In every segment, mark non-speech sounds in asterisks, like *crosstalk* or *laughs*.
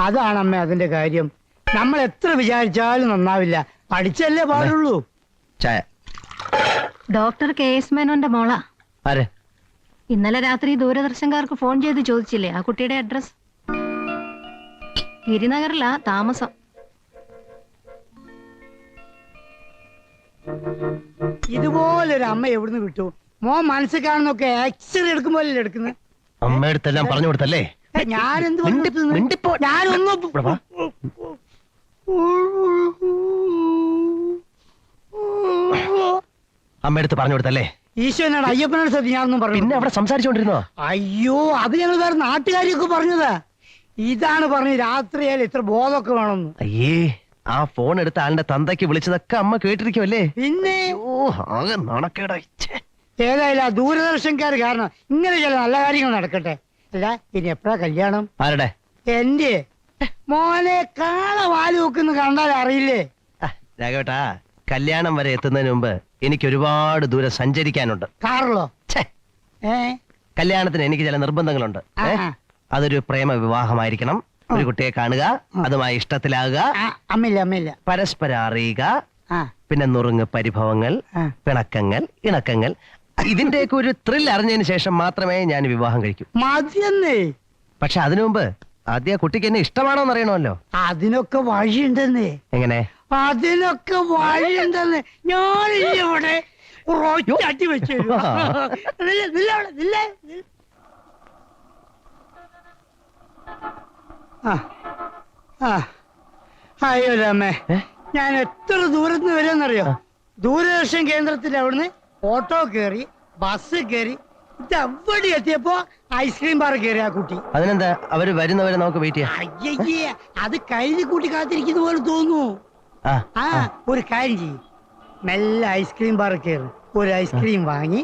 അതാണ് അമ്മ അതിന്റെ കാര്യം. നമ്മൾ എത്ര വിചാരിച്ചാലും നന്നാവില്ല. പഠിച്ചല്ലേ പാടുള്ളൂ. ചായ. ഡോക്ടർ കെ എസ് മേനോന്റെ മോള. ആരെ? ഇന്നലെ രാത്രി ദൂരദർശൻകാർക്ക് ഫോൺ ചെയ്ത് ചോദിച്ചില്ലേ ആ കുട്ടിയുടെ അഡ്രസ് ഗിരിനഗറിലാ താമസം. ഇതുപോലൊരു അമ്മ എവിടുന്ന് കിട്ടു? മോൻ മനസ്സിൽ കാണുന്നൊക്കെ എക്സ്റേ എടുക്കുമ്പോഴല്ലേ എടുക്കുന്നത് അമ്മയടുത്തെല്ലാം പറഞ്ഞു കൊടുത്തല്ലേ? മിണ്ടിപ്പോ. ഞാനൊന്നും. അമ്മയടുത്ത് പറഞ്ഞു കൊടുത്തല്ലേ? ഈശോനാണ് അയ്യപ്പനോട് സത്യം. ഞാനൊന്നും പറഞ്ഞു പിന്നെ അവിടെ സംസാരിച്ചോണ്ടിരുന്നോ? അയ്യോ അത് ഞങ്ങൾ വേറെ നാട്ടുകാരിയൊക്കെ പറഞ്ഞത്. ഇതാണ് പറഞ്ഞു രാത്രിയായാലും ഇത്ര ബോധമൊക്കെ വേണമെന്ന്. അയ്യേ ആ ഫോൺ എടുത്ത് ആളുടെ തന്തയ്ക്ക് വിളിച്ചതൊക്കെ അമ്മ കേട്ടിരിക്കുമല്ലേ പിന്നെ? ഓ ആകെ. ഏതായാലും ആ ദൂരദർശൻകാർ കാരണം ഇങ്ങനെ ചില നല്ല കാര്യങ്ങൾ നടക്കട്ടെ. അല്ല ഇനി എപ്പോഴാ കല്യാണം? ആരുടെ? എന്റെ മോനെ കാള വാൽ വെക്കുന്ന കണ്ടാൽ അറിയില്ലേ? രാഘവേട്ടാ കല്യാണം വരെ എത്തുന്നതിന് മുമ്പ് എനിക്ക് ഒരുപാട് ദൂരം സഞ്ചരിക്കാനുണ്ട്. കാറിലോ? ഏ? കല്യാണത്തിന് എനിക്ക് ചില നിർബന്ധങ്ങളുണ്ട്. ഏ? ആ. അതൊരു പ്രേമ വിവാഹമായിരിക്കണം ഒരു കുട്ടിയെ കാണുക അതുമായി ഇഷ്ടത്തിലാകുക. ആ, അമ്മയില്ല അമ്മയില്ല. പരസ്പരം അറിയുക. ആ. പിന്നെ നുറുങ്ങ് പരിഭവങ്ങൾ ആ. പിണക്കങ്ങൾ ഇണക്കങ്ങൾ ഇതിന്റെയൊക്കെ ഒരു ത്രിൽ അറിഞ്ഞതിന് ശേഷം മാത്രമേ ഞാൻ വിവാഹം കഴിക്കൂ. മതിയെന്നേ പക്ഷെ അതിനു മുമ്പ് ആദ്യ കുട്ടിക്ക് എന്നെ ഇഷ്ടമാണോ എന്ന് അറിയണമല്ലോ. അതിനൊക്കെ വഴിയുണ്ടെന്നേ. എങ്ങനെ? അതിനൊക്കെ വഴിയുണ്ടെന്ന്. ഞാൻ ഇവിടെ വെച്ചു അയ്യോ രാമേ? ഞാൻ എത്ര ദൂരത്ത് വരുമെന്നറിയോ? ദൂരദർശൻ കേന്ദ്രത്തിൽ അവിടുന്ന് ഓട്ടോ കയറി ബസ് കയറി ഇതെവിടെ എത്തിയപ്പോ ഐസ്ക്രീം ബാർ കയറി ആ കുട്ടി. അതിനെന്താ? അവർ വരുന്നവരെ നമുക്ക് വെയിറ്റ് ചെയ്യാം. അയ്യേ അത് കഴുതി കൂട്ടി കാത്തിരിക്കുന്ന പോലെ തോന്നുന്നു. ആ ആ ഒരു കാര്യം ചെയ്യും. മെല്ലെ ഐസ്ക്രീം ബാർ കയറി ഒരു ഐസ്ക്രീം വാങ്ങി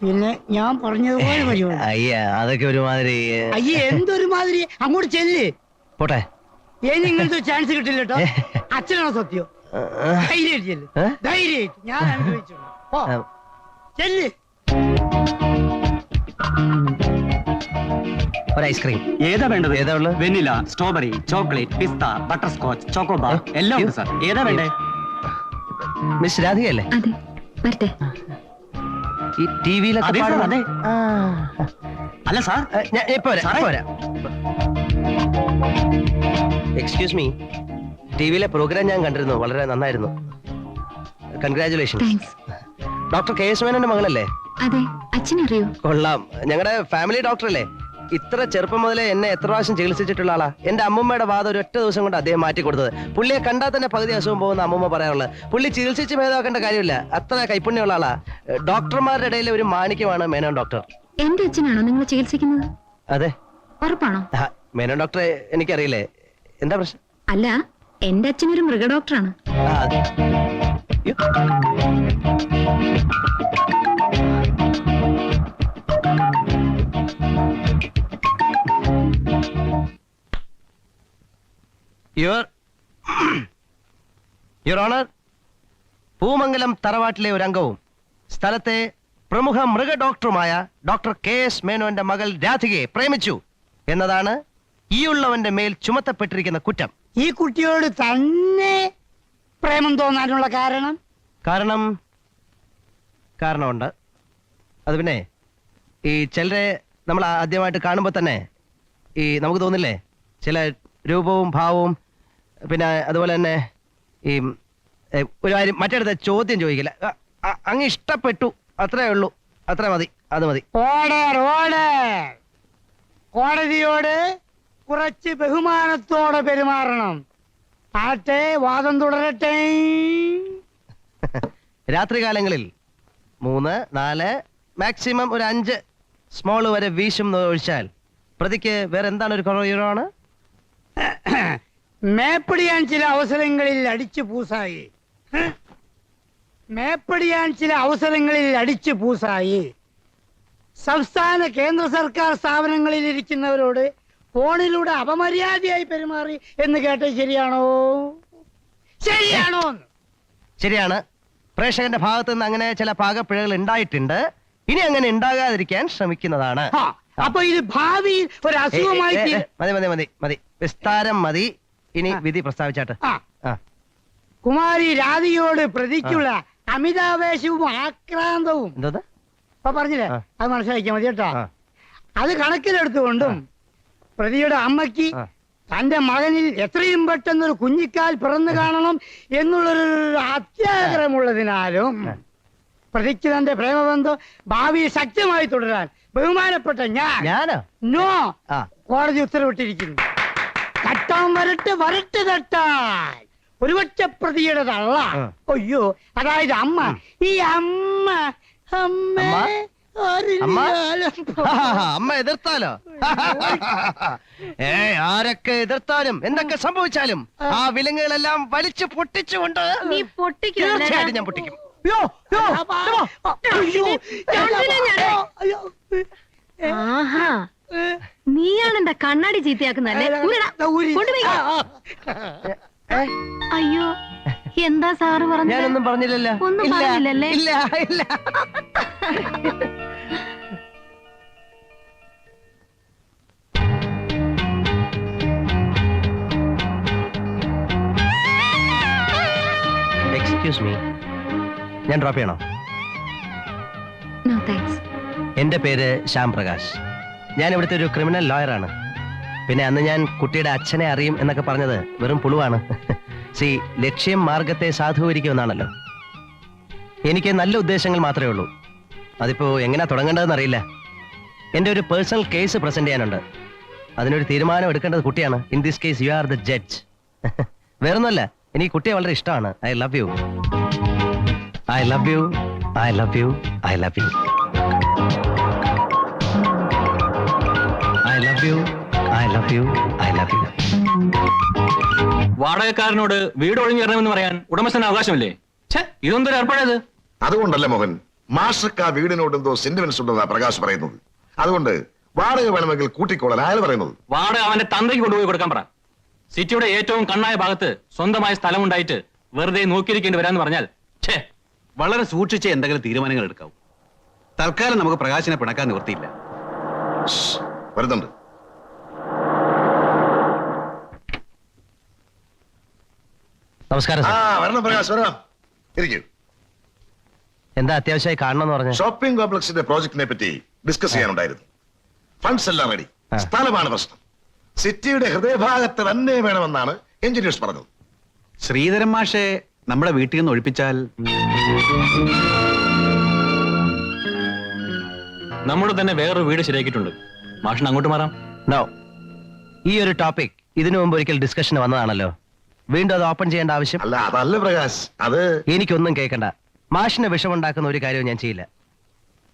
പിന്നെ ഞാൻ പറഞ്ഞതുപോലെ *laughs* വരുവാണ് അയ്യ അതൊക്കെ ഒരുമാതിരി ഏ, അയ്യേ എന്തൊരു മാതിരി അങ്ങോട്ട് ചെല്ല്. പോട്ടെ. ഇനി ഇങ്ങനത്തെ ചാൻസ് കിട്ടില്ല കേട്ടോ *laughs* അച്ഛനാണോ സത്യം? ആ, ധൈര്യമായിട്ട് ചെല്ല്. ഏ? ധൈര്യമായിട്ട്. ഞാൻ അനുഭവിച്ചു ഓ ആ, ചെല്ല്. ഒരു ഐസ്ക്രീം ഏതാ വേണ്ടത്? ഏതാ ഉള്ളത്? വെനില സ്ട്രോബെറി ചോക്ലേറ്റ് പിസ്ത ബട്ടർ സ്കോച്ച് ചോക്കോബാർ? എല്ലാം ഉണ്ട് സാർ. ഏതാ വേണ്ടേ? മിസ് രാധികയല്ലേ? അതെ വരട്ടെ. ഈ ടി വിയിലൊക്കെ അതെ, സാർ, അതെ. അല്ല സാർ. ഞാൻ ഇപ്പൊ വരാം സാറേ. ഇപ്പൊ വരാം. എക്സ്ക്യൂസ് മീ ടി വിയിലെ പ്രോഗ്രാം ഞാൻ കണ്ടിരുന്നു വളരെ നന്നായിരുന്നു. Congratulation thanks doctor K S മേനന്റെ മകളല്ലേ? അതെ അച്ഛനറിയോ? കൊള്ളാം. ഞങ്ങളുടെ ഫാമിലി ഡോക്ടർ അല്ലേ ഇത്ര ചെറുപ്പം മുതലേ എന്നെ എത്ര പ്രാവശ്യം ചികിത്സിച്ചിട്ടുള്ള ആളാ? എന്റെ അമ്മൂമ്മയുടെ വാദം ഒരു ഒറ്റ ദിവസം കൊണ്ട് അദ്ദേഹം മാറ്റി കൊടുത്തത്. പുള്ളിയെ കണ്ടാൽ തന്നെ പകുതി അസുഖം പോകുന്ന അമ്മൂമ്മ പറയാറുള്ളത്. പുള്ളി ചികിത്സിച്ച് ഭേദമാക്കേണ്ട കാര്യമില്ല. അത്ര കൈപ്പുണ്യമുള്ള ആളാ. ഡോക്ടർമാരുടെ ഇടയിലെ ഒരു മാണിക്യമാണ് മേനോൻ ഡോക്ടർ. എന്റെ അച്ഛനാണോ നിങ്ങൾ ചികിത്സിക്കുന്നത്? അതെ. ഉറപ്പാണോ? മേനോൻ ഡോക്ടറെ എനിക്കറിയില്ലേ. എന്താ പ്രശ്നം? അല്ല എന്റെ അച്ഛനൊരു അത്. യ്യോ. യുവർ യുവർ ഓണർ പൂമംഗലം തറവാട്ടിലെ ഒരു അംഗവും സ്ഥലത്തെ പ്രമുഖ മൃഗ ഡോക്ടറുമായ ഡോക്ടർ കെ എസ് മേനോന്റെ മകൾ രാധികയെ പ്രേമിച്ചു എന്നതാണ് ഈ ഉള്ളവന്റെ മേൽ ചുമത്തപ്പെട്ടിരിക്കുന്ന കുറ്റം. ഈ കുട്ടിയോട് തന്നെ പ്രേമം തോന്നാനുള്ള കാരണം? കാരണം കാരണമുണ്ട്. അത് പിന്നെ ഈ ചിലരെ നമ്മൾ ആദ്യമായിട്ട് കാണുമ്പോൾ തന്നെ ഈ നമുക്ക് തോന്നില്ലേ? ചില രൂപവും ഭാവവും പിന്നെ അതുപോലെ തന്നെ ഈ ഏ, ഒരു കാര്യം മറ്റടുത്ത ചോദ്യം ചോദിക്കില്ല. അ- അ- അങ്ങ് ഇഷ്ടപ്പെട്ടു. അത്രേ ഉള്ളൂ. അത്ര മതി. അത് മതി. Order order. കോടതിയോട് കുറച്ച് ബഹുമാനത്തോടെ പെരുമാറണം. ആട്ടെ വാദം തുടരട്ടെ. *laughs* രാത്രികാലങ്ങളിൽ മൂന്ന് നാല് മാക്സിമം ഒരു അഞ്ച് സ്മോൾ വരെ വീശും ഒഴിച്ചാൽ പ്രതിക്ക് വേറെ എന്താണ് ഒരു കുറവാണ് *coughs* മേപ്പടിയാൻ ചില അവസരങ്ങളിൽ അടിച്ചു പൂസായി? മേപ്പടിയാൻ ചില അവസരങ്ങളിൽ അടിച്ചു പൂസായി. സംസ്ഥാന കേന്ദ്ര സർക്കാർ സ്ഥാപനങ്ങളിൽ ഇരിക്കുന്നവരോട് ഫോണിലൂടെ അപമര്യാദയായി പെരുമാറി എന്ന് കേട്ടത് ശരിയാണോ? ശരിയാണോ ശരിയാണ്. പ്രേക്ഷകന്റെ ഭാഗത്ത് നിന്ന് അങ്ങനെ ചില പാകപ്പിഴകൾ ഉണ്ടായിട്ടുണ്ട്. ഇനി അങ്ങനെ ഉണ്ടാകാതിരിക്കാൻ ശ്രമിക്കുന്നതാണ്. അപ്പൊ ഇത് ഭാവിയിൽ ഒരു അസുഖമായി മതി മതി മതി മതി. വിസ്താരം മതി. ഇനി. വിധി പ്രസ്താവിച്ചാട്ട്. കുമാരി രാധിയോട് പ്രതിക്കുള്ള അമിതാവേശവും ആക്രാന്തവും. പറഞ്ഞില്ലേ? അത് മനസ്സിലാക്കിയാൽ മതി കേട്ടോ. അത് കണക്കിലെടുത്തുകൊണ്ടും പ്രതിയുടെ അമ്മയ്ക്ക് തന്റെ മകനിൽ എത്രയും പെട്ടെന്ന് ഒരു കുഞ്ഞിക്കാൽ പിറന്നു കാണണം എന്നുള്ളൊരു അത്യാഗ്രഹമുള്ളതിനാലും. പ്രതിക്ക് തന്റെ പ്രേമബന്ധം ഭാവി ശക്തമായി തുടരാൻ ബഹുമാനപ്പെട്ട ഞാൻ നോ. കോടതി ഉത്തരവിട്ടിരിക്കുന്നു. തട്ടാൻ വരട്ടെ വരട്ടെ തട്ടാൻ. ഒരുപക്ഷ പ്രതിയുടെ തള്ള അയ്യോ അതായത് അമ്മ. ഈ അമ്മ. അമ്മ? അമ്മ? അമ്മ? അമ്മ എതിർത്താലോ? ഏ ആരൊക്കെ എതിർത്താലും എന്തൊക്കെ സംഭവിച്ചാലും ആ. വിലങ്ങുകളെല്ലാം വലിച്ചു പൊട്ടിച്ചുകൊണ്ട് തീർച്ചയായിട്ടും ഞാൻ പൊട്ടിക്കും. അയ്യോ, അയ്യോ, അയ്യോ, ചവിട്ടിനെ ഞാൻ- അയ്യോ, ആഹാ. നീയാണ് എന്റെ കണ്ണാടി ചീത്തയാക്കുന്നല്ലേ. അയ്യോ. എന്താ സാറ് പറഞ്ഞത്? ഞാനൊന്നും പറഞ്ഞില്ലല്ലോ. ഒന്നും ഇല്ല, പറഞ്ഞില്ലല്ലേ? ഇല്ല ഇല്ല. എക്സ്ക്യൂസ് മീ ഞാൻ ഡ്രോപ്പ് ചെയ്യണോ? നോ താങ്ക്സ് എന്റെ പേര് ശ്യാം പ്രകാശ്. ഞാൻ ഇവിടുത്തെ ഒരു ക്രിമിനൽ ലോയറാണ് പിന്നെ അന്ന് ഞാൻ കുട്ടിയുടെ അച്ഛനെ അറിയും എന്നൊക്കെ പറഞ്ഞത് വെറും പുളുവാണ്. സി ലക്ഷ്യം മാർഗത്തെ സാധൂകരിക്കുമെന്നാണല്ലോ. എനിക്ക് നല്ല ഉദ്ദേശങ്ങൾ മാത്രമേ ഉള്ളൂ. അതിപ്പോ എങ്ങനെ തുടങ്ങേണ്ടതെന്ന് അറിയില്ല. എന്റെ ഒരു പേഴ്സണൽ കേസ് പ്രസന്റ് ചെയ്യാനുണ്ട്. അതിനൊരു തീരുമാനം എടുക്കേണ്ടത് കുട്ടിയാണ്. In this case you are the judge. *laughs* വേറൊന്നുമല്ല എനിക്ക് കുട്ടിയെ വളരെ ഇഷ്ടമാണ്. I love you. I love you. I love you. I love you. I love you. I love you. I love you. വാടകക്കാരനോട് വീട് ഒഴിഞ്ഞു തരണമെന്ന് പറയാൻ ഉടമസ്ഥന് അവകാശമില്ലേ? ഛേ ഇതൊന്തൊരു ഏർപ്പാടേത് അതുകൊണ്ടല്ല മോഹൻ മാഷക്ക് ആ വീടിനോട് എന്തോ സെന്റിമെന്റ്സ് ഉണ്ടെന്നാ പ്രകാശ് പറയുന്നത്. അതുകൊണ്ട് വാടക വേണമെങ്കിൽ കൂട്ടിക്കോളാൻ അയാൾ പറയുന്നത്. വാടക അവന്റെ തന്തയ്ക്ക് കൊണ്ടുപോയി കൊടുക്കാൻ പറ. സിറ്റിയുടെ ഏറ്റവും കണ്ണായ ഭാഗത്ത് സ്വന്തമായ സ്ഥലമുണ്ടായിട്ട് വെറുതെ നോക്കിയിരിക്കേണ്ടി വരാന്ന് പറഞ്ഞാൽ ഛേ. വളരെ സൂക്ഷിച്ച് എന്തെങ്കിലും തീരുമാനങ്ങൾ എടുക്കാവൂ. തൽക്കാലം നമുക്ക് പ്രകാശിനെ പിണക്കാൻ നിവൃത്തിയില്ല. വരുന്നുണ്ട്. നമസ്കാരം ആ വരണം പ്രകാശ് വരണം. ഇരിക്കൂ. എന്താ അത്യാവശ്യമായി കാണണമെന്ന് പറഞ്ഞു? ഷോപ്പിംഗ് കോംപ്ലക്സിന്റെ പ്രോജക്റ്റിനെ പറ്റി ഡിസ്കസ് ചെയ്യാനുണ്ടായിരുന്നു. ഫണ്ട്സ് എല്ലാം റെഡി സ്ഥലമാണ് പ്രശ്നം. സിറ്റിയുടെ ഹൃദയഭാഗത്ത് തന്നെ വേണമെന്നാണ് എഞ്ചിനീയേഴ്സ് പറഞ്ഞത്. ശ്രീധരൻ മാഷെ നമ്മുടെ വീട്ടിൽ നിന്ന് ഒഴിപ്പിച്ചാൽ? നമ്മുടെ തന്നെ വേറൊരു വീട് ശരിയാക്കിയിട്ടുണ്ട്. മാഷിന് അങ്ങോട്ട് മാറാം. നോ ഈ ഒരു ടോപ്പിക് ഇതിനു മുമ്പ് ഒരിക്കൽ ഡിസ്കഷന് വന്നതാണല്ലോ. വീണ്ടും അത് ഓപ്പൺ ചെയ്യേണ്ട ആവശ്യം? അല്ല അതല്ല പ്രകാശ് അത് എനിക്കൊന്നും കേൾക്കണ്ട. മാഷിന് വിഷമുണ്ടാക്കുന്ന ഒരു കാര്യവും ഞാൻ ചെയ്യില്ല.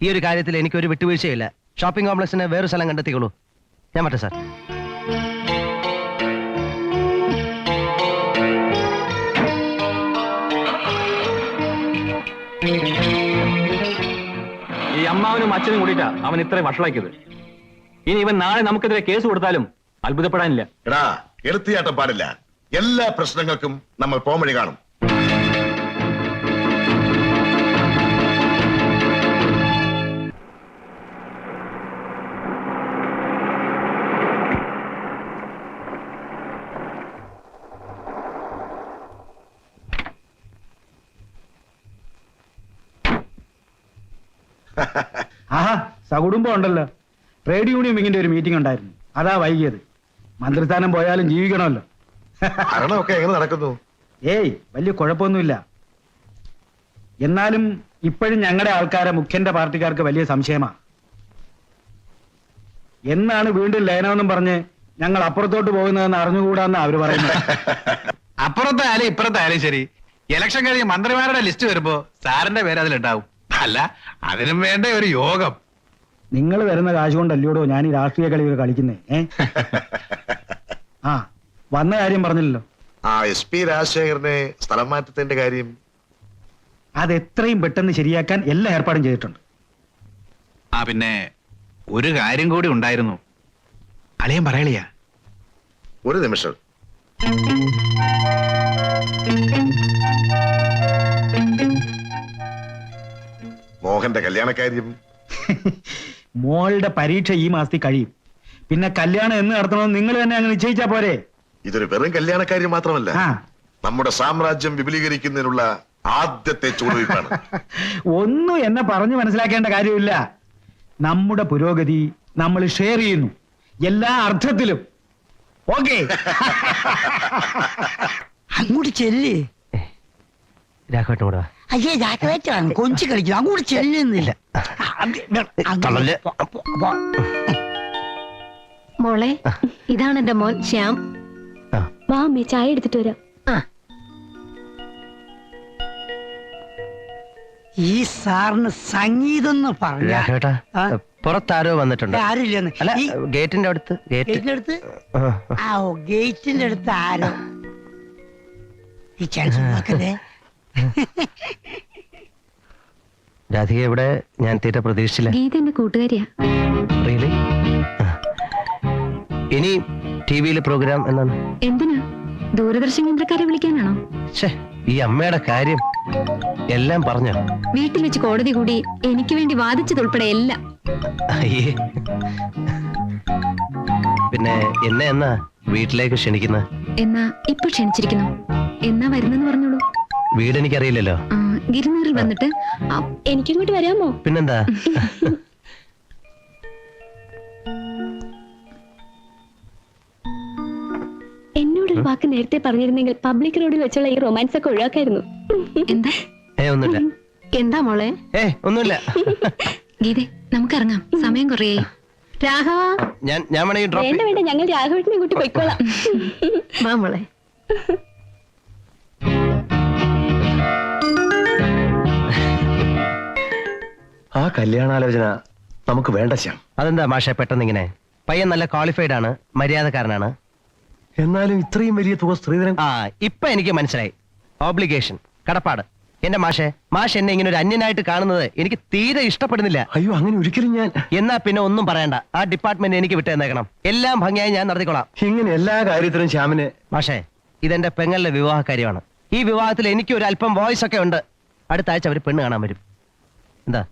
ഈ ഒരു കാര്യത്തിൽ എനിക്കൊരു വിട്ടുവീഴ്ചയില്ല. ഷോപ്പിംഗ് കോംപ്ലക്സിന് വേറൊരു സ്ഥലം കണ്ടെത്തിക്കോളൂ. ഞാൻ പറ്റേ സാർ. ഈ അമ്മാവനും അച്ഛനും കൂടിയിട്ടാ അവൻ ഇത്രയും വഷളാക്കിയത്. ഇനി ഇവൻ നാളെ നമുക്കെതിരെ കേസ് കൊടുത്താലും അത്ഭുതപ്പെടാനില്ല. എടാ എടുത്തിയാട്ടം പാടില്ല. എല്ലാ പ്രശ്നങ്ങൾക്കും നമ്മൾ പോംവഴി കാണും. *laughs* ആഹാ സകുടുംബം ഉണ്ടല്ലോ. ട്രേഡ് യൂണിയൻ വിങ്ങിന്റെ ഒരു മീറ്റിംഗ് ഉണ്ടായിരുന്നു. അതാ വൈകിയത്. മന്ത്രിസ്ഥാനം പോയാലും ജീവിക്കണമല്ലോ. ഭരണമൊക്കെ എങ്ങനെ നടക്കുന്നു? ഏയ് വലിയ കുഴപ്പമൊന്നുമില്ല. എന്നാലും ഇപ്പോഴും ഞങ്ങളുടെ ആൾക്കാരെ മുഖ്യന്റെ പാർട്ടിക്കാർക്ക് വലിയ സംശയമാ. എന്നാണ് വീണ്ടും ലയനമെന്നും പറഞ്ഞ് ഞങ്ങൾ അപ്പുറത്തോട്ട് പോകുന്നതെന്ന് അറിഞ്ഞുകൂടാന്ന് അവർ പറയുന്നത്. *laughs* അപ്പുറത്തായാലും ഇപ്പുറത്തായാലും ശരി. ഇലക്ഷൻ കഴിഞ്ഞ് മന്ത്രിമാരുടെ ലിസ്റ്റ് വരുമ്പോ സാറിന്റെ പേര് അതിലുണ്ടാവും. അല്ല അതിനും വേണ്ട ഒരു യോഗം. നിങ്ങൾ വരുന്ന കാശ് കൊണ്ടല്ലോടോ ഞാൻ ഈ രാഷ്ട്രീയ കളിയൊക്കെ കളിക്കുന്നേ ഏ? *laughs* ആ വന്ന കാര്യം പറഞ്ഞില്ലല്ലോ. ആ എസ് പി രാജശേഖരനെ സ്ഥലം മാറ്റത്തിന്റെ കാര്യം. അത് എത്രയും പെട്ടെന്ന് ശരിയാക്കാൻ എല്ലാ ഏർപ്പാടും ചെയ്തിട്ടുണ്ട്. ആ പിന്നെ ഒരു കാര്യം കൂടി ഉണ്ടായിരുന്നു. അളിയൻ പറയളിയാ. ഒരു നിമിഷം. മോഹന്റെ കല്യാണക്കാര്യം. മോളുടെ പരീക്ഷ ഈ മാസത്തിൽ കഴിയും. പിന്നെ കല്യാണം എന്ന് നടത്തണമെന്ന് നിങ്ങൾ തന്നെ അങ്ങ് നിശ്ചയിച്ചാ പോരെ? ഇതൊരു വെറും കല്യാണക്കാര്യം മാത്രമല്ല. നമ്മുടെ സാമ്രാജ്യം വിപുലീകരിക്കുന്നതിനുള്ള ആദ്യത്തെ ചുവടുവയ്പ്പാണ്. *laughs* ഒന്നും എന്നെ പറഞ്ഞു മനസ്സിലാക്കേണ്ട കാര്യമില്ല. നമ്മുടെ പുരോഗതി നമ്മൾ ഷെയർ ചെയ്യുന്നു. എല്ലാ അർത്ഥത്തിലും. ഓക്കെ *laughs* അങ്ങോട്ട് ചെല്ല്. രാഘവട്ടം കൂടെ വാ. അയ്യേ ജാക്കവേറ്റാണ് കൊഞ്ചി കളിക്കും അങ്ങോട്ട് ചെല്ലുന്നില്ല. മോളെ ഇതാണ് എന്റെ മോൻ ശ്യാം. വാ അമ്മേ ചായ എടുത്തിട്ട് വരാം. ഈ സാറിന് സംഗീതം എന്ന് പറഞ്ഞ രാഘവേട്ടാ ആ? പുറത്താരോ വന്നിട്ടുണ്ട്. ആരില്ലെന്ന് അല്ല ഈ ഗേറ്റിന്റെ അടുത്ത് ഗേറ്റ്. ഗേറ്റിന്റെ അടുത്ത്? ആ, ആ ഓ ഗേറ്റിന്റെ അടുത്ത് ആരോ? ഈ ചാൻസ് നോക്കല്ലേ രാധിക ഇവിടെ ഞാൻ തീരെ പ്രതീക്ഷിച്ചില്ല. ഗീത എന്റെ കൂട്ടുകാരിയാ. ഇനി ടി പ്രോഗ്രാം എന്നാണ്. എന്തിനാ? ദൂരദർശൻ കേന്ദ്രക്കാരെ വിളിക്കാനാണോ? ഈ അമ്മയുടെ കാര്യം എല്ലാം പറഞ്ഞു. വീട്ടിൽ വെച്ച് കോടതി കൂടി എനിക്ക് വേണ്ടി വാദിച്ചതുൾപ്പെടെ എല്ലാം. പിന്നെ എന്നെ എന്നാ വീട്ടിലേക്ക് ക്ഷണിക്കുന്ന എന്നാ ഇപ്പൊ ക്ഷണിച്ചിരിക്കുന്നു. എന്നാ വരുന്നെന്ന് പറഞ്ഞോളൂ. വീട് എനിക്കറിയില്ലല്ലോ. ആ, ഗിരിനഗറിൽ വന്നിട്ട് എനിക്കിങ്ങോട്ട് വരാമോ? പിന്നെന്താ? *laughs* എന്നോടൊരു വാക്ക് നേരത്തെ പറഞ്ഞിരുന്നെങ്കിൽ പബ്ലിക് റോഡിൽ വെച്ചുള്ള ഈ റൊമാൻസ് ഒക്കെ ഒഴിവാക്കായിരുന്നു. എന്താ? ഒന്നുമില്ല. എന്താ മോളെ? ഏ ഒന്നുമില്ല. ഗീതെ നമുക്കിറങ്ങാം. സമയം കുറേ രാഘവ. ഞാൻ ഞാൻ വേണമെങ്കിൽ ഡ്രോപ്പ് വേണ്ട വേണ്ട. ഞങ്ങൾ രാഘവട്ടിനെ കൂട്ടി പൊയ്ക്കോളാം. വാ മോളെ. ആ കല്യാണാലോചന നമുക്ക് വേണ്ട ശ്യാം. അതെന്താ മാഷെ പെട്ടെന്ന് ഇങ്ങനെ പയ്യൻ നല്ല ക്വാളിഫൈഡ് ആണ് മര്യാദക്കാരനാണ്. എന്നാലും ഇത്രയും വലിയ തുക സ്ത്രീധനം ആ ഇപ്പൊ എനിക്ക് മനസ്സിലായി. ഓബ്ലിഗേഷൻ കടപ്പാട്. എന്റെ മാഷെ മാഷ് എന്നെ ഇങ്ങനെ ഒരു അന്യനായിട്ട് കാണുന്നത് എനിക്ക് തീരെ ഇഷ്ടപ്പെടുന്നില്ല. അയ്യോ അങ്ങനെ ഒരിക്കലും ഞാൻ എന്നാ പിന്നെ ഒന്നും പറയണ്ട. ആ ഡിപ്പാർട്ട്മെന്റ് എനിക്ക് വിട്ടേന്നേക്കണം എല്ലാം ഭംഗിയായി ഞാൻ നടത്തിക്കോളാം. ഇങ്ങനെ എല്ലാ കാര്യത്തിലും ശ്യാമിനെ മാഷേ ഇതെന്റെ പെങ്ങളുടെ വിവാഹ കാര്യമാണ് ഈ വിവാഹത്തിൽ എനിക്ക് ഒരു അല്പം വോയിസ് ഒക്കെ ഉണ്ട്. അടുത്ത ആഴ്ച അവർ പെണ്ണ് കാണാൻ വരും. എന്താ?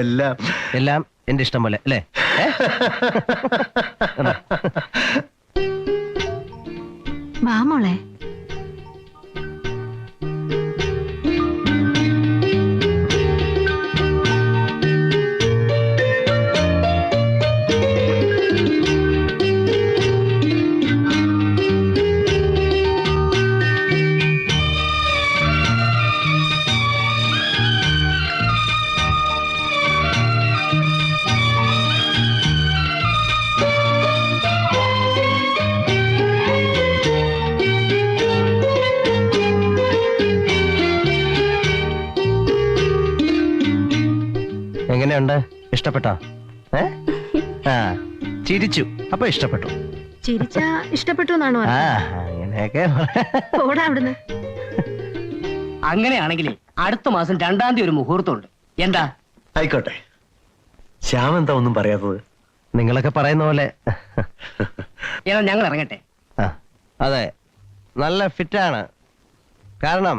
എല്ലാം എല്ലാം എന്റെ ഇഷ്ടം പോലെ അല്ലേ? എങ്ങനെയുണ്ട്? ഇഷ്ടപ്പെട്ടോ? ഏ? *laughs* ആ ചിരിച്ചു. അപ്പൊ ഇഷ്ടപ്പെട്ടു. ചിരിച്ചാ ഇഷ്ടപ്പെട്ടു എന്നാണോ ആ അങ്ങനെയൊക്കെ പോടാ അവിടുന്ന്. അങ്ങനെയാണെങ്കിലേ അടുത്ത മാസം രണ്ടാം തീയതി ഒരു മുഹൂർത്തമുണ്ട്. എന്താ? ആയിക്കോട്ടെ. ശ്യാം എന്താ ഒന്നും പറയാത്തത്? നിങ്ങളൊക്കെ പറയുന്ന പോലെ. ഏതാ ഞങ്ങൾ ഇറങ്ങട്ടെ. ആ, അതെ. നല്ല ഫിറ്റാണ്. കാരണം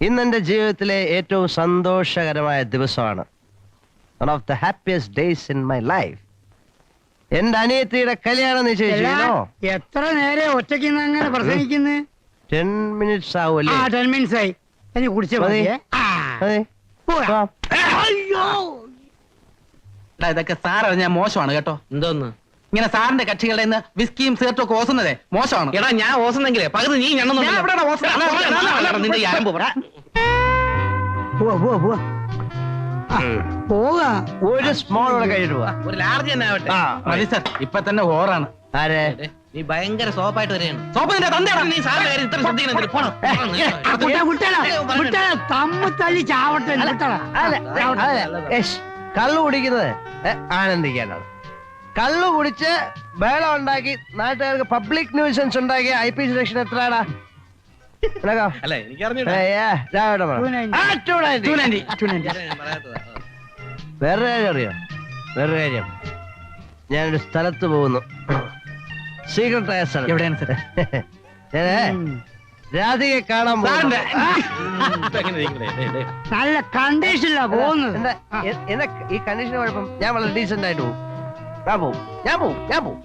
ഇന്നെന്റെ ജീവിതത്തിലെ ഏറ്റവും സന്തോഷകരമായ ദിവസമാണ്. One of the happiest days in my life എന്റെ അനിയത്തിയുടെ കല്യാണം നിശ്ചയിച്ചോ എത്ര നേരെ ഒറ്റയ്ക്ക് അങ്ങനെ പ്രസംഗിക്കുന്നു? ടെൻ മിനിറ്റ്സ് ആ ആവുമല്ലേ ടെൻ മിനിറ്റ്സ് ആയി. എനിക്ക് കുടിച്ച ആ. ഇതൊക്കെ സാർ ഞാൻ മോശമാണ് കേട്ടോ. എന്തോന്ന്? ഇങ്ങനെ സാറിന്റെ കക്ഷികളുടെ നിന്ന് വിസ്കിയും സിഗരറ്റും ഒക്കെ ഓസുന്നതേ മോശമാണ്. എടാ ഞാൻ ഓസുന്നെങ്കിലേ പകുതി നീ ഞാൻ ഓ ഓ നിന്റെ ഒരു സ്മോൾ കൂടെ കഴിഞ്ഞിട്ട് പോവാ ഒരു ലാർജ് തന്നെ ആവട്ടെ. ആ, മതി സാർ ഇപ്പൊ തന്നെ ഹോറാണ് ആരെ? നീ ഭയങ്കര സോപ്പായിട്ട് വരെയാണ് സോപ്പ് നിന്റെ തന്തയാണ്? നീ സാറിന്റെ കാര്യം ഇത്ര ശ്രദ്ധിക്കണം. പോണം? ആ, കുട്ടാ, കുട്ടാടാ, കുട്ടാടാ, തമ്മ് തല്ലി ചാവട്ടെ കുട്ടാടാ. യേശ്, കള്ളു കുടിക്കുന്നത് ആനന്ദിക്കാനാണ്. കള്ളു കുടിച്ച് ബഹളം ഉണ്ടാക്കി നാട്ടുകാർക്ക് പബ്ലിക് ന്യൂസൻസ് ഉണ്ടാക്കിയ ഐ പി സെക്ഷൻ എത്രയാടാ? അല്ല വേറൊരു കാര്യം അറിയോ? വേറൊരു കാര്യം. ഞാനൊരു സ്ഥലത്ത് പോകുന്നു. സീക്രട്ട് ആയ സ്ഥലം എവിടെയാണ് സാർ ഞാനേ. രാധികയെ കാണാൻ പോകുന്നു. നല്ല കണ്ടീഷനിലാ പോകുന്നത്. ഈ കണ്ടീഷൻ കുഴപ്പം ഞാൻ വളരെ ഡീസന്റ് ആയിട്ട് പോകും. ഞാൻ പോകും ഞാൻ പോകും ഞാൻ പോവും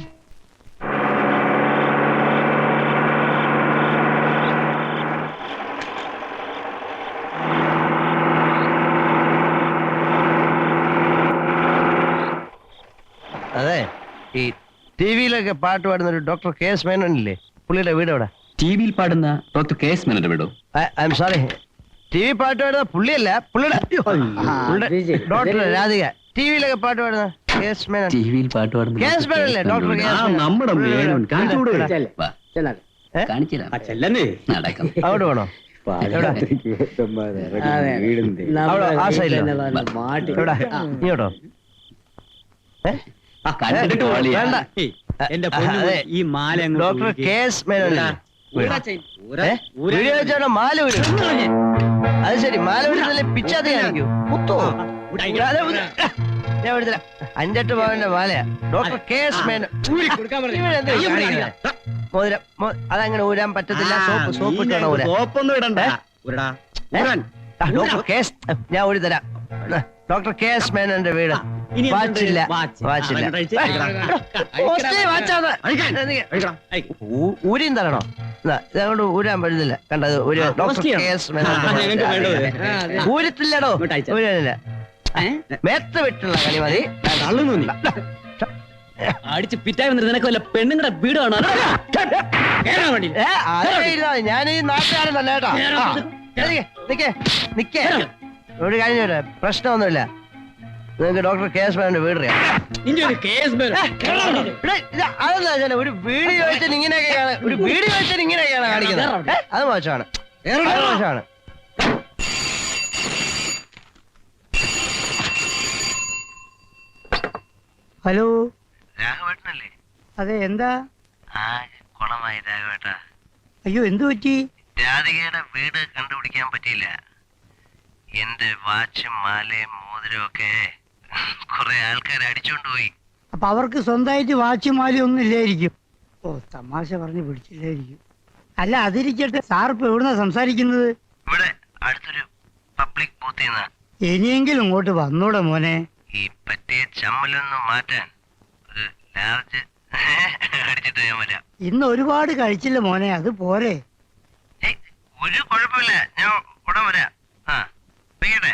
അതെ ഈ ടി വിയിലൊക്കെ പാട്ട് പാടുന്ന ഒരു ഡോക്ടർ കെ എസ് മേനോനില്ലേ? പുള്ളിയുടെ വീട് എവിടെ? ടി വിയിൽ പാടുന്ന ഡോക്ടർ കെ എസ് മേനോന്റെ വീടോ? I'm sorry T V പാട്ട് പാടുന്ന പുള്ളിയല്ല പുള്ളിയുടെ പുള്ളിയുടെ ഡോക്ടർ രാധിക. ടി വിയിലൊക്കെ പാട്ട് പാടുന്ന കെ എസ് മേനോൻ. ടി വിയിൽ പാട്ട് പാടുന്ന കെ എസ് മേനോൻ അല്ലേ ഡോക്ടർ കെ എസ് മേനോൻ. നമ്മുടെ മേനോൻ. കാണിച്ചുകൂടെ വാ. നടക്കാം. അവിടെ വേണോ? എവിടെ? ആ സൈഡിലോ എവിടെ? ഇങ്ങോട്ടോ? ഏ? കണ്ടിട്ട് ഏ? പോളിയാ. വേണ്ട. എന്റെ പൊന്നു മോനെ, ഈ മാല ഡോക്ടർ കെ എസ് മേനോൻ അല്ലേ? ഏ? വീഡിയോ വെച്ചാണോ മാല ഊരും. അത് ശരി മാല ഊരുന്നല്ലേ പിച്ചാതെ കാണിക്കൂ കുത്തോ. അതെ, ഊര്. ഞാൻ എടുത്തരാം അഞ്ചെട്ട് പവന്റെ മാലയാ. ഡോക്ടർ കെ എസ് മേനോൻ ഇവനെന്താ ഈ കാണിക്കുന്നെ? മോതിരം മോ- അതങ്ങനെ ഊരാൻ പറ്റത്തില്ല. സോപ്പ് സോപ്പ് ഇട്ടാണോ ഊരാൻ. സോപ്പൊന്നും ഇടണ്ട. ഏ? ഉരുടാ ആ, ഡോക്ടർ കെ എസ് ഞാൻ ഊരി തരാം. ഡോക്ടർ കെ എസ് മേനോന്റെ വീട്. ഇനി? വാച്ചില്ല. വാച്ചില്ല. ഊരിയും തരണോ? അതുകൊണ്ട് ഊരാൻ പറ്റുന്നില്ല കണ്ടത് ഒരു ഡോക്ടർ. ഊരത്തില്ലടോ. ഊരാനില്ല മേത്ത് വിട്ടുള്ള കളി മതി. അടിച്ച് പിറ്റായി വന്നിട്ട് നിനക്ക് വല്ല പെണ്ണുങ്ങളുടെ വീട് അതേ ഞാൻ ഈ നാട്ടുകാരൻ തന്നെ കേട്ടോ. നിക്കേ നിക്ക്. ഒരു കാര്യം? പ്രശ്നമൊന്നുമില്ല. നിങ്ങൾക്ക് ഡോക്ടർ കെ എസ് മേനോന്റെ വീട് അറിയാം. നിന്റെ ഒരു കേസ് ഇത് അതെന്താ ഒരു വീഡിയോ വെച്ചാൽ ഇങ്ങനെയൊക്കെയാണ് ഒരു വീഡിയോ വെച്ചാൽ ഇങ്ങനെയൊക്കെയാണ് കാണിക്കുന്നത്. ഏ, അത് മോശമാണ്. അത് മോശമാണ്. ഹലോ? രാഘവേട്ടനല്ലേ? അതെ എന്താ? ആ കുളമായി രാഘവേട്ട. അയ്യോ എന്തു പറ്റി? രാധികയുടെ വീട് കണ്ടുപിടിക്കാൻ പറ്റിയില്ല. എന്റെ വാച്ചും മാലയും മോതിരവും ഒക്കെ കുറെ ആൾക്കാർ അടിച്ചോണ്ട് പോയി. അപ്പൊ അവർക്ക് സ്വന്തമായിട്ട് വാച്ച് മാലി ഒന്നും ഇല്ലായിരിക്കും. ഓ തമാശ പറഞ്ഞ് പിടിച്ചില്ലായിരിക്കും. അല്ല അതിരിക്കട്ടെ. സാർ ഇപ്പൊ എവിടുന്നാ സംസാരിക്കുന്നത്? ഇവിടെ അടുത്തൊരു പബ്ലിക് ബൂത്തിൽ നിന്ന്. ഇനിയെങ്കിലും ഇങ്ങോട്ട് വന്നൂടെ മോനെ. ഈ പറ്റിയ ചമ്മലൊന്നും മാറ്റാൻ ഒരു ലാർജ് *laughs* അടിച്ചിട്ട് ഞാൻ വരാം. ഇന്ന് ഒരുപാട് കഴിച്ചില്ല മോനെ. അത് പോരെ. ഏയ്, ഒരു കുഴപ്പമില്ല. ഞാൻ ഉടൻ വരാം. ആ വെക്കട്ടെ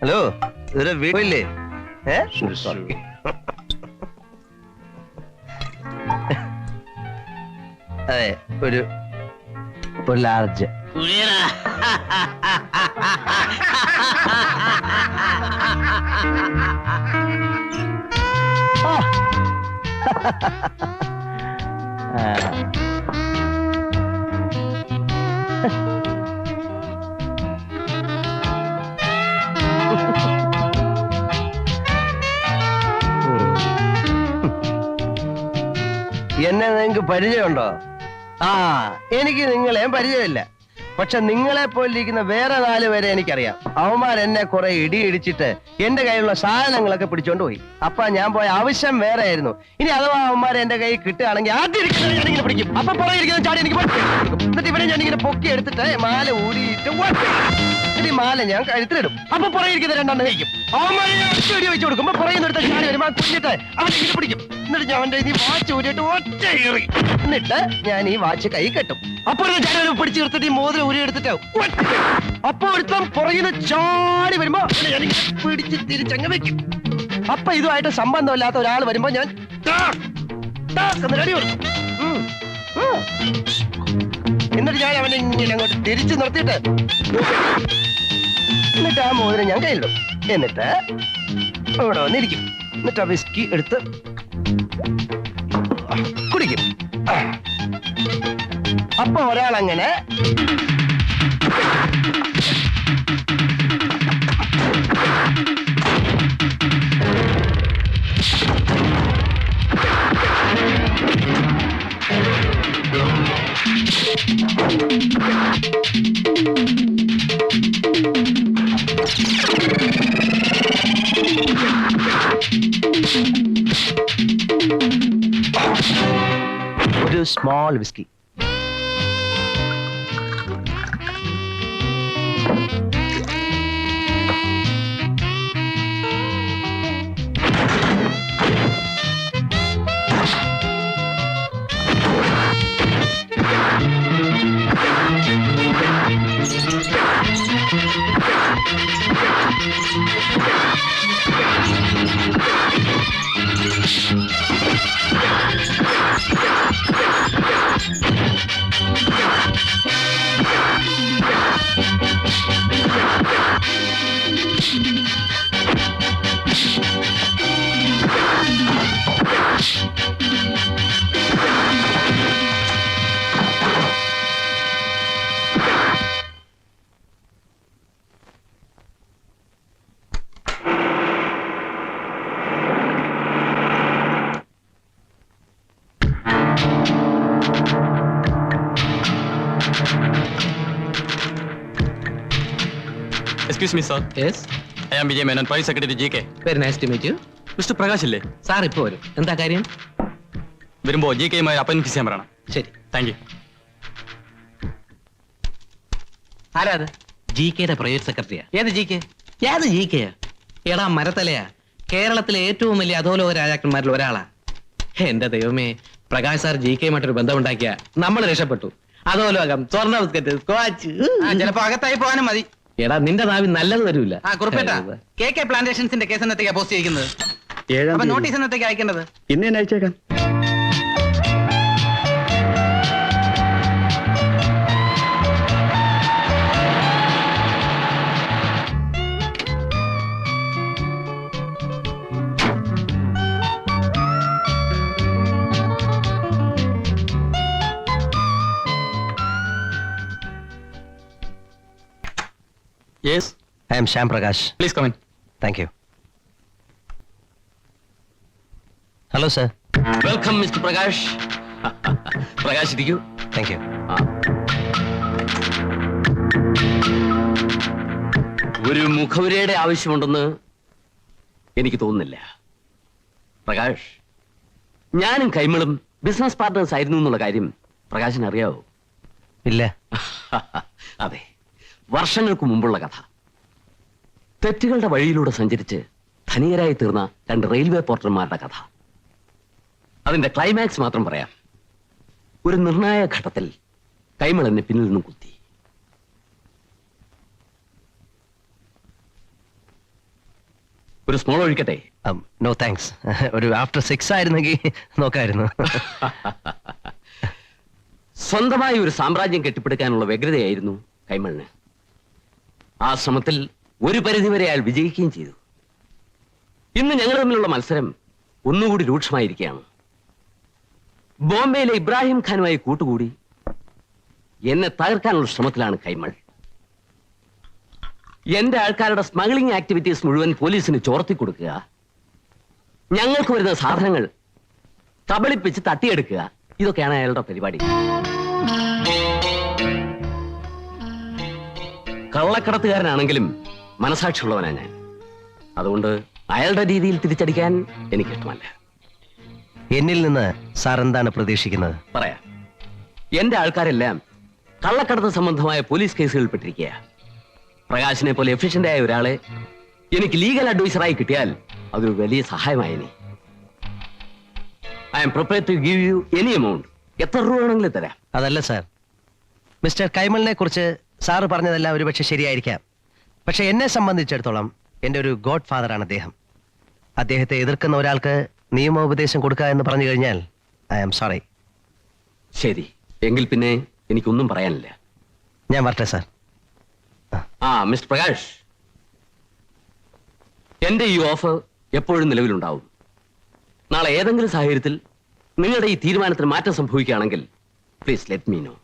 ഹലോ ഇതൊരു വീട്ടില്ലേ *laughs* അതെ ഒരു ഒരു ലാർജ്. *laughs* എന്നെ നിങ്ങൾക്ക് പരിചയമുണ്ടോ? ആ എനിക്ക് നിങ്ങളെ പരിചയമില്ല. പക്ഷെ നിങ്ങളെ പോലിരിക്കുന്ന വേറെ നാല് പേരെ എനിക്കറിയാം. അവന്മാർ എന്നെ കുറെ ഇടി ഇടിച്ചിട്ട് എന്റെ കയ്യിലുള്ള സാധനങ്ങളൊക്കെ പിടിച്ചോണ്ട് പോയി. അപ്പൊ ഞാൻ പോയ ആവശ്യം വേറെ ആയിരുന്നു ഇനി അഥവാ അവന്മാർ എന്റെ കയ്യിൽ കിട്ടുകയാണെങ്കിൽ ആദ്യം ഇരിക്കുന്നത് പിടിക്കും. അപ്പൊ പുറകെ ഇരിക്കുന്ന ചാടി എനിക്ക്. എന്നിട്ട് ഇവരെ ഞാനിങ്ങനെ പൊക്കി എടുത്തിട്ട് മാല ഊരിയിട്ട് എന്നിട്ട് മാല ഞാൻ കഴുത്തിലിടും. അപ്പൊ പുറകെ ഇരിക്കുന്ന രണ്ടെണ്ണം കഴിക്കും. അവന്മാരെ ഞാൻ വെച്ച് കൊടുക്കുമ്പോ പുറകെ നിർത്ത ചാടി വരുമ്പോ കുഞ്ഞിട്ട് അവൻ ഇങ്ങനെ പിടിക്കും. എന്നിട്ട് ഞാൻ ഈ വാച്ച് ഊരിയിട്ട് ഒറ്റ ഏറി എന്നിട്ട് ഞാൻ ഈ വാച്ച് കൈ കെട്ടും. അപ്പൊ ഒരു ചാടി നിർത്തിട്ട് പിടിച്ച് ഈ മോതിരം ഊരി എടുത്തിട്ട് അപ്പോ ഒരുത്തം പുറകിന് ചാടി വരുമ്പോ ഞാൻ പിടിച്ച് തിരിച്ചങ്ങ് വെക്കും. അപ്പൊ ഇതുമായിട്ട് സംബന്ധമില്ലാത്ത ഒരാൾ വരുമ്പോ ഞാൻ. എന്നിട്ട് ഞാൻ അവനെ ഇങ്ങനെ അങ്ങോട്ട് തിരിച്ചു നിർത്തിയിട്ട് എന്നിട്ട് ആ മോതിരം ഞാൻ കയ്യിലിടും എന്നിട്ട് ഇവിടെ വന്നിരിക്കും. എന്നിട്ട് ആ വിസ്കി എടുത്ത് കുടിക്കും. അപ്പൊ ഒരാൾ excuse me sir yes I am Vijay Menon price secretary G K very nice to meet you mister Prakash അല്ലേ സാർ ഇപ്പോൾ വരും. എന്താ കാര്യം? വരുമ്പോൾ ജി കെയുമായി അപ്പോയിൻമെന്റ് ചെയ്യാൻ പറയണം. ശരി. താങ്ക് യു ആരാ അത്? ജി കെയുടെ പ്രൈവറ്റ് സെക്രട്ടറിയാ ഏത് ജി കെ ഏത് ജി കെയാ എടാ മരത്തലയാ. കേരളത്തിലെ ഏറ്റവും വലിയ അധോലോക രാജാക്കന്മാരിൽ ഒരാളാ. എന്റെ ദൈവമേ പ്രകാശ് സാർ ജി കെയുമായിട്ടൊരു ബന്ധമുണ്ടാക്കിയ നമ്മൾ രക്ഷപ്പെട്ടു. അതോലോകം സ്വർണ ബിസ്ക്കറ്റ് സ്കോച്ച് ചിലപ്പോ അകത്തായി പോകാനും മതി. എടാ നിന്റെ നാവി നല്ലത് വരൂല. ആ കുറുപ്പേട്ട കെ കെ പ്ലാന്റേഷൻസിന്റെ കേസ് എന്നത്തേക്കാ പോസ്റ്റ് ചെയ്യിക്കുന്നത്? അപ്പൊ നോട്ടീസ് എന്നത്തേക്ക് അയക്കേണ്ടത്? ഇന്ന് തന്നെ അയച്ചേക്കാം. Yes I'm Shyam Prakash please come in thank you hello sir welcome mister Prakash Prakash ഇരിക്കൂ താങ്ക് യു ഒരു മുഖവരയുടെ ആവശ്യമുണ്ടെന്ന് എനിക്ക് തോന്നുന്നില്ല. പ്രകാശ് ഞാനും കൈമളും ബിസിനസ് പാർട്ട്നേഴ്സ് ആയിരുന്നു എന്നുള്ള കാര്യം പ്രകാശിന് അറിയാവോ? ഇല്ല. *laughs* അതെ. വർഷങ്ങൾക്ക് മുമ്പുള്ള കഥ. തെറ്റുകളുടെ വഴിയിലൂടെ സഞ്ചരിച്ച് ധനികരായി തീർന്ന രണ്ട് റെയിൽവേ പോർട്ടർമാരുടെ കഥ. അതിന്റെ ക്ലൈമാക്സ് മാത്രം പറയാം. ഒരു നിർണായക ഘട്ടത്തിൽ കൈമൾ എന്നെ പിന്നിൽ നിന്നും കുത്തി. ഒരു സ്മോൾ ഒഴിക്കട്ടെ? നോ താങ്ക്സ് ഒരു ആഫ്റ്റർ സിക്സ് ആയിരുന്നെങ്കിൽ നോക്കായിരുന്നു. സ്വന്തമായി ഒരു സാമ്രാജ്യം കെട്ടിപ്പടുക്കാനുള്ള വ്യഗ്രതയായിരുന്നു കൈമളിന്. ആ ശ്രമത്തിൽ ഒരു പരിധിവരെ അയാൾ വിജയിക്കുകയും ചെയ്തു. ഇന്ന് ഞങ്ങൾ തമ്മിലുള്ള മത്സരം ഒന്നുകൂടി രൂക്ഷമായിരിക്കുകയാണ്. ബോംബെയിലെ ഇബ്രാഹിം ഖാനുമായി കൂട്ടുകൂടി എന്നെ തകർക്കാനുള്ള ശ്രമത്തിലാണ് കൈമൾ. എന്റെ ആൾക്കാരുടെ സ്മഗ്ലിംഗ് ആക്ടിവിറ്റീസ് മുഴുവൻ പോലീസിന് ചോർത്തി കൊടുക്കുക. ഞങ്ങൾക്ക് വരുന്ന സാധനങ്ങൾ കബളിപ്പിച്ച് തട്ടിയെടുക്കുക. ഇതൊക്കെയാണ് അയാളുടെ പരിപാടി. കള്ളക്കടത്തുകാരനാണെങ്കിലും മനസാക്ഷിയുള്ളവനാ ഞാൻ. അതുകൊണ്ട് അയാളുടെ രീതിയിൽ തിരിച്ചടിക്കാൻ എനിക്കിഷ്ടമല്ല. എന്നിൽ നിന്ന് സാർ എന്താണ് പ്രതീക്ഷിക്കുന്നത്? പറയാം. എന്റെ ആൾക്കാരെല്ലാം കള്ളക്കടത്ത് സംബന്ധമായ പോലീസ് കേസുകളിൽ പെട്ടിരിക്കുക പ്രകാശിനെ പോലെ എഫിഷ്യന്റ് ആയ ഒരാളെ എനിക്ക് ലീഗൽ അഡ്വൈസറായി കിട്ടിയാൽ അതൊരു വലിയ സഹായമായിനി I am prepare to give you any amount എത്ര രൂപ വേണമെങ്കിലും തരാം. അതല്ല സാർ. മിസ്റ്റർ കൈമളിനെ കുറിച്ച് സാറ് പറഞ്ഞതെല്ലാം ഒരുപക്ഷെ ശരിയായിരിക്കാം. പക്ഷെ എന്നെ സംബന്ധിച്ചിടത്തോളം എന്റെ ഒരു ഗോഡ് ഫാദറാണ് അദ്ദേഹം. അദ്ദേഹത്തെ എതിർക്കുന്ന ഒരാൾക്ക് നിയമോപദേശം കൊടുക്കുക എന്ന് പറഞ്ഞു കഴിഞ്ഞാൽ ഐ ആം സോറി. ശരി. എങ്കിൽ പിന്നെ എനിക്കൊന്നും പറയാനില്ല. ഞാൻ വരട്ടെ സാർ. ആ. മിസ്റ്റർ പ്രകാശ്. എന്റെ ഈ ഓഫർ എപ്പോഴും നിലവിലുണ്ടാവും. നാളെ ഏതെങ്കിലും സാഹചര്യത്തിൽ നിങ്ങളുടെ ഈ തീരുമാനത്തിന് മാറ്റം സംഭവിക്കുകയാണെങ്കിൽ പ്ലീസ് ലെറ്റ് മീ നോ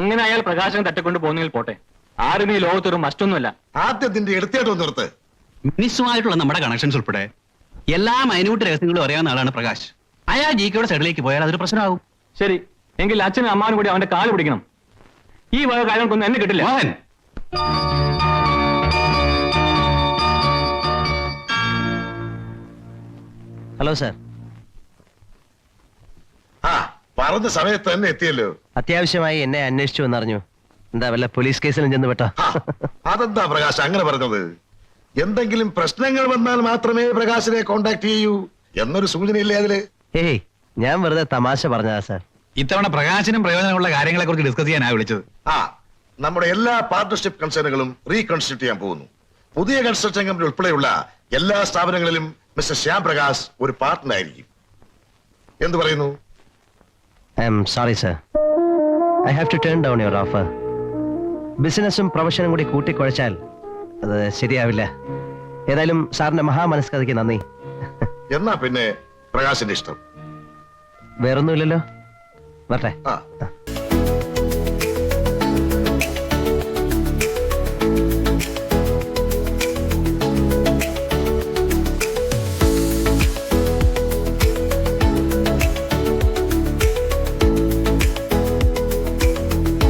അങ്ങനെ അയാൾ പ്രകാശം തട്ടിക്കൊണ്ട് പോകുന്നെങ്കിൽ പോട്ടെ. ആരും ഈ ലോകത്തൊരു മസ്റ്റൊന്നുമല്ല. ആദ്യത്തിന്റെ എടുത്തേട്ടോ നിർത്ത്. മിനിസുമായിട്ടുള്ള നമ്മുടെ കണക്ഷൻസ് ഉൾപ്പെടെ എല്ലാ മൈന്യൂട്ട് രഹസ്യങ്ങളും അറിയാവുന്ന ആളാണ് പ്രകാശ്. അയാൾ ജി കെയുടെ സൈഡിലേക്ക് പോയാൽ അതൊരു പ്രശ്നമാകും. ശരി. എങ്കിൽ അച്ഛനും അമ്മാനും കൂടി അവന്റെ കാൽ പിടിക്കണം. ഈ വക കാര്യങ്ങൾക്കൊന്നും എന്നെ കിട്ടില്ല. മോഹൻ. Hello sir. ആ പറഞ്ഞ സമയത്ത് തന്നെ എത്തിയല്ലോ. അത്യാവശ്യമായി എന്നെ അന്വേഷിച്ചു എന്നറിഞ്ഞു. എന്താ വല്ല പോലീസ് കേസിലും ചെന്ന് പെട്ടോ? അതെന്താ പ്രകാശ്? അങ്ങനെ പറഞ്ഞത്. എന്തെങ്കിലും പ്രശ്നങ്ങൾ വന്നാൽ മാത്രമേ പ്രകാശിനെ കോണ്ടാക്ട് ചെയ്യൂ എന്നൊരു സൂചനയില്ലേ അതിൽ? ഏയ് ഞാൻ വെറുതെ തമാശ പറഞ്ഞതാ സാർ. ഇത്തവണ പ്രകാശനും പ്രയോജനമുള്ള കാര്യങ്ങളെ കുറിച്ച് ഡിസ്കസ് ചെയ്യാനാ വിളിച്ചത്. ആ നമ്മുടെ എല്ലാ പാർട്ണർഷിപ്പ് കൺസേണുകളും റീകൺസ്റ്റിറ്റ്യൂട്ട് ചെയ്യാൻ പോകുന്നു. പുതിയ കൺസ്ട്രക്ഷൻ കമ്പനി ഉൾപ്പെടെയുള്ള എല്ലാ സ്ഥാപനങ്ങളിലും മിസ്റ്റർ ശ്യാം പ്രകാശ് ഒരു പാർട്ട്ണർ ആയിരിക്കും. എന്ത് പറയുന്നു? I'm sorry sir. I have to turn down your offer ബിസിനസ്സും പ്രൊഫഷനും കൂടി കൂട്ടിക്കുഴച്ചാൽ അത് ശരിയാവില്ല ഏതായാലും സാറിന്റെ മഹാമനസ്കഥയ്ക്ക് നന്ദി എന്നാ പിന്നെ പ്രകാശിന്റെ ഇഷ്ടം. വേറൊന്നുമില്ലല്ലോ വരട്ടെ ആ.